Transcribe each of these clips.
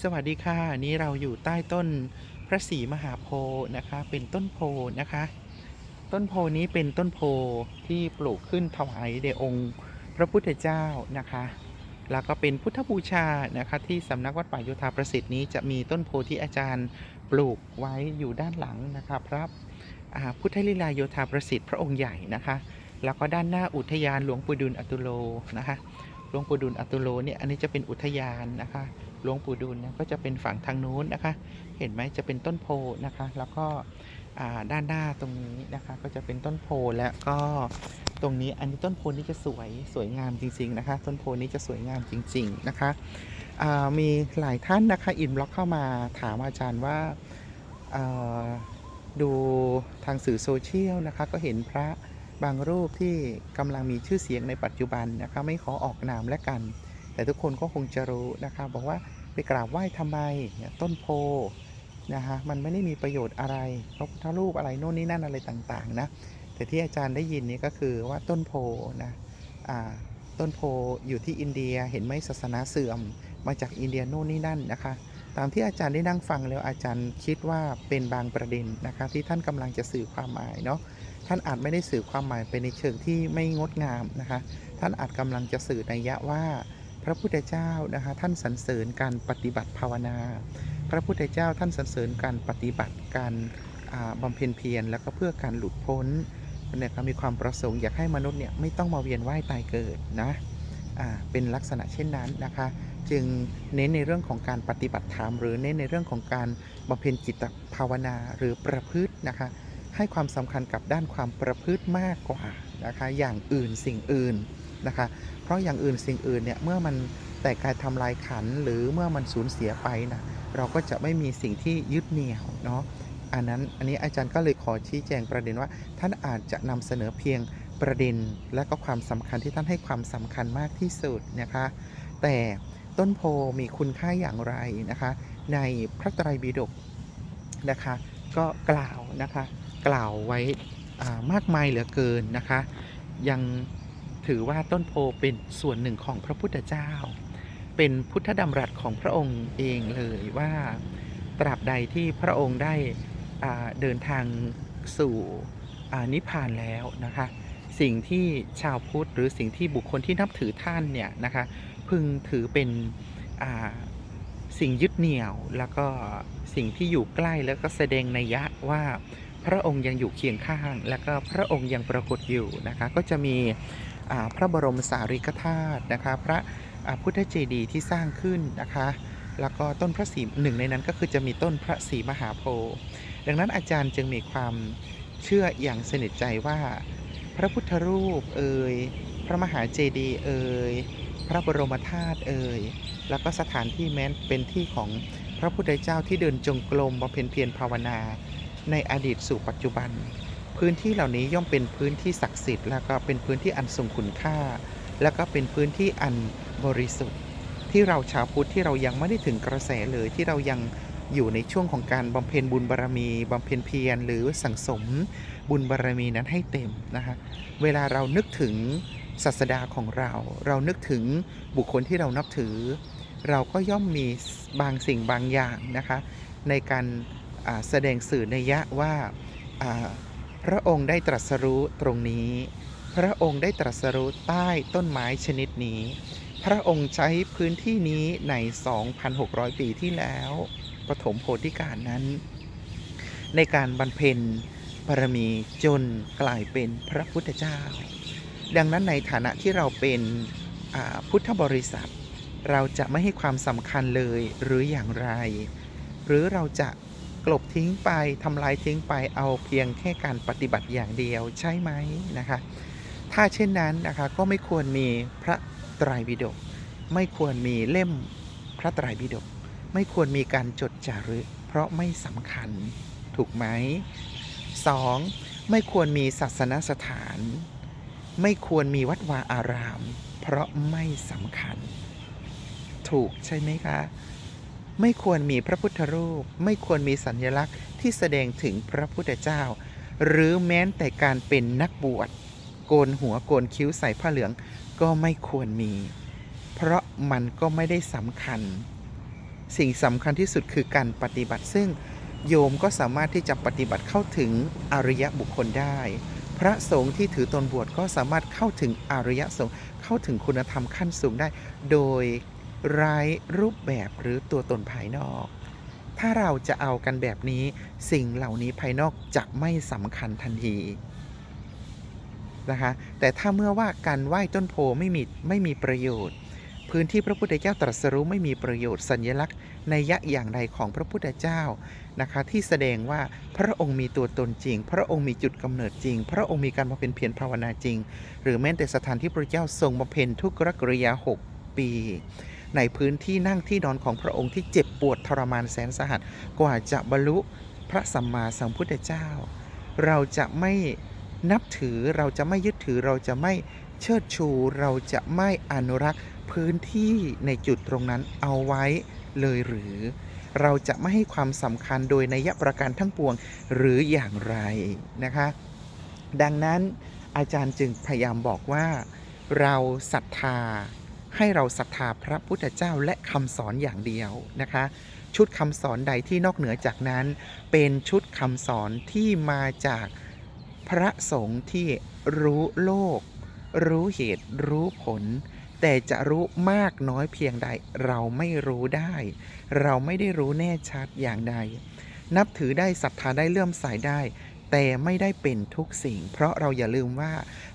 สวัสดีค่ะ นี่เราอยู่ใต้ต้นพระศรีมหาโพธิ์นะคะ เป็นต้นโพนะคะ ต้นโพนี้เป็นต้นโพที่ปลูกขึ้นถวายแด่องค์พระพุทธเจ้านะคะ แล้วก็เป็นพุทธบูชานะคะที่สำนักวัดป่าโยธาประสิทธิ์นี้จะมีต้นโพที่อาจารย์ปลูกไว้อยู่ด้านหลังนะคะพระพุทธลีลาโยธาประสิทธิ์พระองค์ใหญ่นะคะ แล้วก็ด้านหน้าอุทยานหลวงปู่ดุลอตุโลนะคะหลวงปู่ดุลอตุโลเนี่ยอันนี้จะเป็นอุทยานนะคะ หลวงปู่ดูลเนี่ยก็จะเป็นฝั่งทางนู้นนะคะ เห็นไหมจะเป็นต้นโพนะคะ แล้วก็ด้านหน้าตรงนี้นะคะ ก็จะเป็นต้นโพแล้วก็ตรงนี้อันนี้ต้นโพนี้จะสวยสวยงามจริง ๆ นะคะ ต้นโพนี้จะสวยงามจริง ๆ นะคะมีหลายท่านนะคะอินบล็อกเข้ามาถามอาจารย์ว่าอ่าดูทางสื่อโซเชียลนะคะ ก็เห็นพระบางรูปที่กำลังมีชื่อเสียงในปัจจุบันนะคะ ไม่ขอออกนามและกัน แต่ทุกคนก็คงจะรู้นะคะบอกว่าไปกราบไหว้ทำไมต้นโพนะฮะมันไม่ได้มีประโยชน์อะไรพระพุทธรูปอะไรโน่นนี่นั่นอะไรต่างๆนะแต่ที่อาจารย์ได้ยินนี่ก็คือว่าต้นโพนะอ่าต้นโพอยู่ที่อินเดียเห็นไหมศาสนาเสื่อมมาจากอินเดียโน่นนี่นั่นนะคะ ตามที่อาจารย์ได้นั่งฟังแล้วอาจารย์คิดว่าเป็นบางประเด็นนะคะที่ท่านกำลังจะสื่อความหมายเนาะท่านอาจไม่ได้สื่อความหมายไปในเชิงที่ไม่งดงามนะคะ ท่านอาจกำลังจะสื่อในยะว่า พระพุทธเจ้านะคะท่านสรรเสริญการปฏิบัติภาวนา พระพุทธเจ้าท่านสรรเสริญการปฏิบัติการบำเพ็ญเพียรแล้วก็เพื่อการหลุดพ้นเนี่ยก็มีความประสงค์อยากให้มนุษย์เนี่ยไม่ต้องมาเวียนว่ายตายเกิดนะเป็นลักษณะเช่นนั้นนะคะ จึงเน้นในเรื่องของการปฏิบัติธรรม หรือเน้นในเรื่องของการบำเพ็ญจิตภาวนาหรือประพฤตินะคะ ให้ความสำคัญกับด้านความประพฤติมากกว่านะคะ อย่างอื่นสิ่งอื่น นะคะ เพราะอย่างอื่นสิ่งอื่นเนี่ยเมื่อมันแตกกายทำลายขันหรือเมื่อมันสูญเสียไปนะเราก็จะไม่มีสิ่งที่ยึดเหนี่ยวเนาะอันนั้นอันนี้อาจารย์ก็เลยขอชี้แจงประเด็นว่า ท่านอาจจะนำเสนอเพียงประเด็น และก็ความสำคัญที่ท่านให้ความสำคัญมากที่สุดนะคะ แต่ต้นโพมีคุณค่าอย่างไรนะคะ ในพระไตรปิฎกนะคะ ก็กล่าวนะคะ กล่าวไว้มากมายเหลือเกินนะคะ ยัง ถือว่าต้นโพเป็นส่วนหนึ่งของพระพุทธเจ้า เป็นพุทธดำรัสของพระองค์เองเลยว่าตราบใดที่พระองค์ได้เดินทางสู่นิพพานแล้วนะคะ สิ่งที่ชาวพุทธหรือสิ่งที่บุคคลที่นับถือท่านเนี่ยนะคะพึงถือเป็นสิ่งยึดเหนี่ยวแล้วก็สิ่งที่อยู่ใกล้แล้วก็แสดงนัยยะว่า พระองค์ยังอยู่เคียงข้าง และก็พระองค์ยังปรากฏอยู่นะคะก็จะมีพระบรมสารีริกธาตุนะคะพระพุทธเจดีย์ที่สร้างขึ้นนะคะแล้วก็ต้นพระศรีหนึ่งในนั้นก็คือจะมีต้นพระศรีมหาโพธิ์ดังนั้นอาจารย์จึงมีความเชื่ออย่างสนิทใจว่า พระพุทธรูปเอ่ยพระมหาเจดีย์เอ่ยพระบรมธาตุเอ่ยแล้วก็สถานที่แม้นเป็นที่ของพระพุทธเจ้าที่เดินจงกรมบำเพ็ญเพียรภาวนา ในอดีตสู่ปัจจุบัน พื้นที่เหล่านี้ย่อมเป็นพื้นที่ศักดิ์สิทธิ์แล้วก็เป็นพื้นที่อันทรงคุณค่า แล้วก็เป็นพื้นที่อันบริสุทธิ์ ที่เราชาวพุทธที่เรายังไม่ได้ถึงกระแสเลยที่เรายังอยู่ในช่วงของการบำเพ็ญบุญบารมีบำเพ็ญเพียรหรือสังสมบุญบารมีนั้นให้เต็มนะคะเวลาเรานึกถึงศาสดาของเรา เรานึกถึงบุคคลที่เรานับถือ เราก็ย่อมมีบางสิ่งบางอย่างนะคะ ในการ แสดงสื่อในยยะว่าพระองค์ได้ตรัสรู้ตรงนี้ พระองค์ได้ตรัสรู้ใต้ต้นไม้ชนิดนี้ พระองค์ใช้พื้นที่นี้ใน 2,600 ปีที่แล้วปฐมโพธิการนั้น ในการบรรเพ็ญบารมีจนกลายเป็นพระพุทธเจ้า ดังนั้นในฐานะที่เราเป็นพุทธบริษัท เราจะไม่ให้ความสำคัญเลยหรืออย่างไร หรือเราจะ กลบทิ้งไปทำลายทิ้งไปเอาเพียงแค่การปฏิบัติอย่างเดียวใช่ไหมนะคะ ถ้าเช่นนั้นนะคะก็ไม่ควรมีพระไตรปิฎกไม่ควรมีเล่มพระไตรปิฎกไม่ควรมีการจดจารึก เพราะไม่สำคัญถูกไหมสองไม่ควรมีศาสนสถาน ไม่ควรมีวัดวาอาราม เพราะไม่สำคัญ ถูกใช่ไหมคะ ไม่ควรมีพระพุทธรูป ไม่ควรมีสัญลักษณ์ที่แสดงถึงพระพุทธเจ้า หรือแม้แต่การเป็นนักบวชโกนหัวโกนคิ้วใส่ผ้าเหลืองก็ไม่ควรมี เพราะมันก็ไม่ได้สำคัญ สิ่งสำคัญที่สุดคือการปฏิบัติซึ่งโยมก็สามารถที่จะปฏิบัติเข้าถึงอริยบุคคลได้ พระสงฆ์ที่ถือตนบวชก็สามารถเข้าถึงอริยสงฆ์เข้าถึงคุณธรรมขั้นสูงได้ โดย ไร้รูปแบบหรือตัวตนภายนอก ถ้าเราจะเอากันแบบนี้สิ่งเหล่านี้ภายนอกจะไม่สำคัญทันทีนะคะแต่ถ้าเมื่อว่าการไหว้ต้นโพไม่มีไม่มีประโยชน์ พื้นที่พระพุทธเจ้าตรัสรู้ไม่มีประโยชน์สัญลักษณ์ในยะอย่างใดของพระพุทธเจ้านะคะที่แสดงว่าพระองค์มีตัวตนจริง พระองค์มีจุดกำเนิดจริง พระองค์มีการบำเพ็ญเพียรภาวนาจริง หรือแม้แต่สถานที่พระเจ้าทรงบำเพ็ญทุกรกริยา 6 ปี ในพื้นที่นั่งที่นอนของพระองค์ที่เจ็บปวดทรมานแสนสาหัสกว่าจะบรรลุพระสัมมาสัมพุทธเจ้า เราจะไม่นับถือเราจะไม่ยึดถือเราจะไม่เชิดชู เราจะไม่อนุรักษ์พื้นที่ในจุดตรงนั้นเอาไว้เลยหรือ เราจะไม่ให้ความสำคัญโดยนัยประการทั้งปวงหรืออย่างไรนะคะ ดังนั้นอาจารย์จึงพยายามบอกว่า เราศรัทธา ให้เราศรัทธาพระพุทธเจ้าและคำสอนอย่างเดียวนะคะ ชุดคำสอนใดที่นอกเหนือจากนั้น เป็นชุดคำสอนที่มาจากพระสงฆ์ที่รู้โลก รู้เหตุรู้ผล แต่จะรู้มากน้อยเพียงใดเราไม่รู้ได้ เราไม่ได้รู้แน่ชัดอย่างใด นับถือได้ศรัทธาได้เลื่อมใสได้ แต่ไม่ได้เป็นทุกสิ่ง เพราะเราอย่าลืมว่า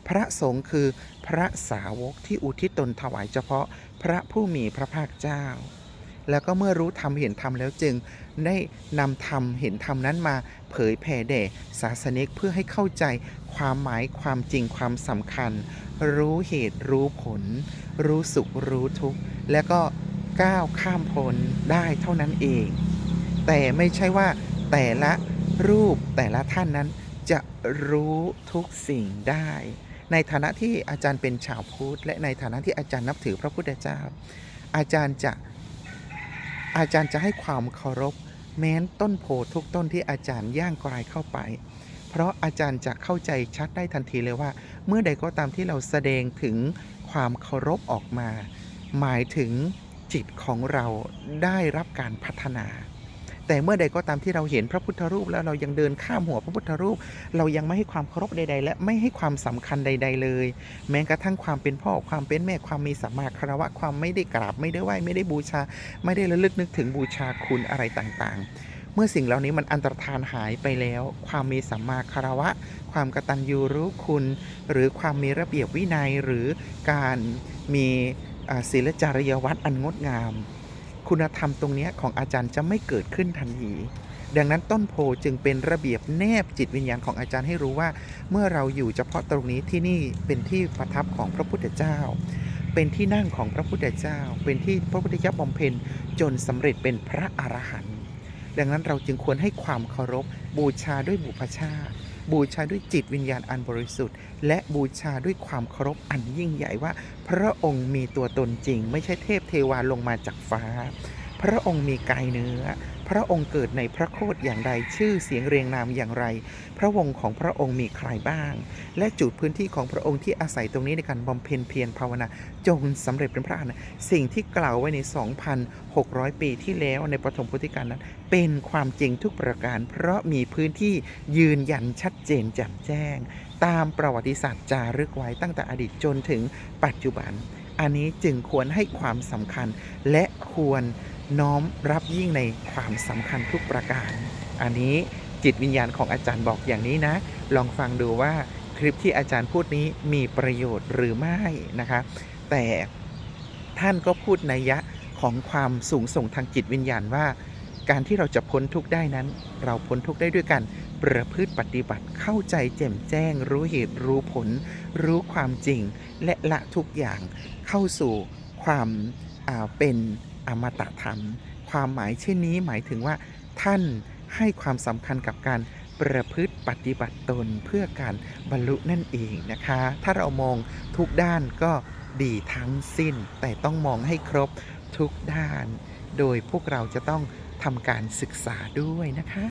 พระสงฆ์คือพระสาวกที่อุทิศตนถวายเฉพาะพระผู้มีพระภาคเจ้า แล้วก็เมื่อรู้ธรรมเห็นธรรมแล้วจึงได้นำธรรมเห็นธรรมนั้นมาเผยแผ่แด่ศาสนิกเพื่อให้เข้าใจความหมายความจริงความสำคัญ รู้เหตุรู้ผล รู้สุขรู้ทุกข์แล้วก็ก้าวข้ามพ้นได้เท่านั้นเอง แต่ไม่ใช่ว่าแต่ละ รูปแต่ละท่านนั้นจะรู้ทุกสิ่งได้ ในฐานะที่อาจารย์เป็นชาวพุทธและในฐานะที่อาจารย์นับถือพระพุทธเจ้า อาจารย์จะอาจารย์จะให้ความเคารพ แม้นต้นโพธิ์ทุกต้นที่อาจารย์ย่างกลายเข้าไป เพราะอาจารย์จะเข้าใจชัดได้ทันทีเลยว่า เมื่อใดก็ตามที่เราแสดงถึงความเคารพออกมา หมายถึงจิตของเราได้รับการพัฒนา แต่เมื่อใดก็ตามที่เราเห็นพระพุทธรูปแล้วเรายังเดินข้ามหัวพระพุทธรูป เรายังไม่ให้ความเคารพใด ๆ และไม่ให้ความสำคัญใด ๆ เลย แม้กระทั่งความเป็นพ่อความเป็นแม่ความมีสัมมาคารวะความไม่ได้กราบไม่ได้ไหว้ไม่ได้บูชา ไม่ได้ระลึกนึกถึงบูชาคุณอะไรต่างๆเมื่อสิ่งเหล่านี้มันอันตรธานหายไปแล้ว ความมีสัมมาคารวะ ความกตัญญูรู้คุณ หรือความมีระเบียบวินัยหรือการมีศีลจริยวัตรอันงดงาม คุณธรรมตรงนี้ของอาจารย์จะไม่เกิดขึ้นทันทีดังนั้นต้นโพจึงเป็นระเบียบแนบจิตวิญญาณของอาจารย์ให้รู้ว่า เมื่อเราอยู่เฉพาะตรงนี้ที่นี่เป็นที่ประทับของพระพุทธเจ้า เป็นที่นั่งของพระพุทธเจ้า เป็นที่พระพุทธเจ้าบำเพ็ญจนสำเร็จเป็นพระอรหันต์ดังนั้นเราจึงควรให้ความเคารพบูชาด้วยบุพชาติ บูชาด้วยจิตวิญญาณอันบริสุทธิ์ และบูชาด้วยความเคารพอันยิ่งใหญ่ว่า พระองค์มีตัวตนจริง ไม่ใช่เทพเทวาลงมาจากฟ้า พระองค์มีกายเนื้อ พระองค์เกิดในพระโคดอย่างใดชื่อเสียงเรียงนามอย่างไร พระวงศ์ของพระองค์มีใครบ้าง และจุดพื้นที่ของพระองค์ที่อาศัยตรงนี้ในการบำเพ็ญเพียรภาวนา จงสำเร็จเป็นพระอรหันต์สิ่งที่กล่าวไว้ใน 2,600 ปีที่แล้วในปฐมพุทธิการนั้น เป็นความจริงทุกประการ เพราะมีพื้นที่ยืนยันชัดเจนแจ่มแจ้ง ตามประวัติศาสตร์จารึกไว้ตั้งแต่อดีตจนถึงปัจจุบัน อันนี้จึงควรให้ความสำคัญและควร น้อมรับยิ่งในความสำคัญทุกประการ อันนี้จิตวิญญาณของอาจารย์บอกอย่างนี้นะ ลองฟังดูว่าคลิปที่อาจารย์พูดนี้มีประโยชน์หรือไม่นะคะ แต่ท่านก็พูดในยยะของความสูงส่งทางจิตวิญญาณว่า การที่เราจะพ้นทุกข์ได้นั้น เราพ้นทุกข์ได้ด้วยกันประพฤติปฏิบัติเข้าใจแจ่มแจ้ง รู้เหตุรู้ผล รู้ความจริง และละทุกอย่างเข้าสู่ความาเป็น อมตะธรรม ความหมายเช่นนี้หมายถึงว่า ท่านให้ความสำคัญกับการประพฤติปฏิบัติตนเพื่อการบรรลุนั่นเองนะคะ ถ้าเรามองทุกด้านก็ดีทั้งสิ้น แต่ต้องมองให้ครบทุกด้าน โดยพวกเราจะต้องทำการศึกษาด้วยนะคะ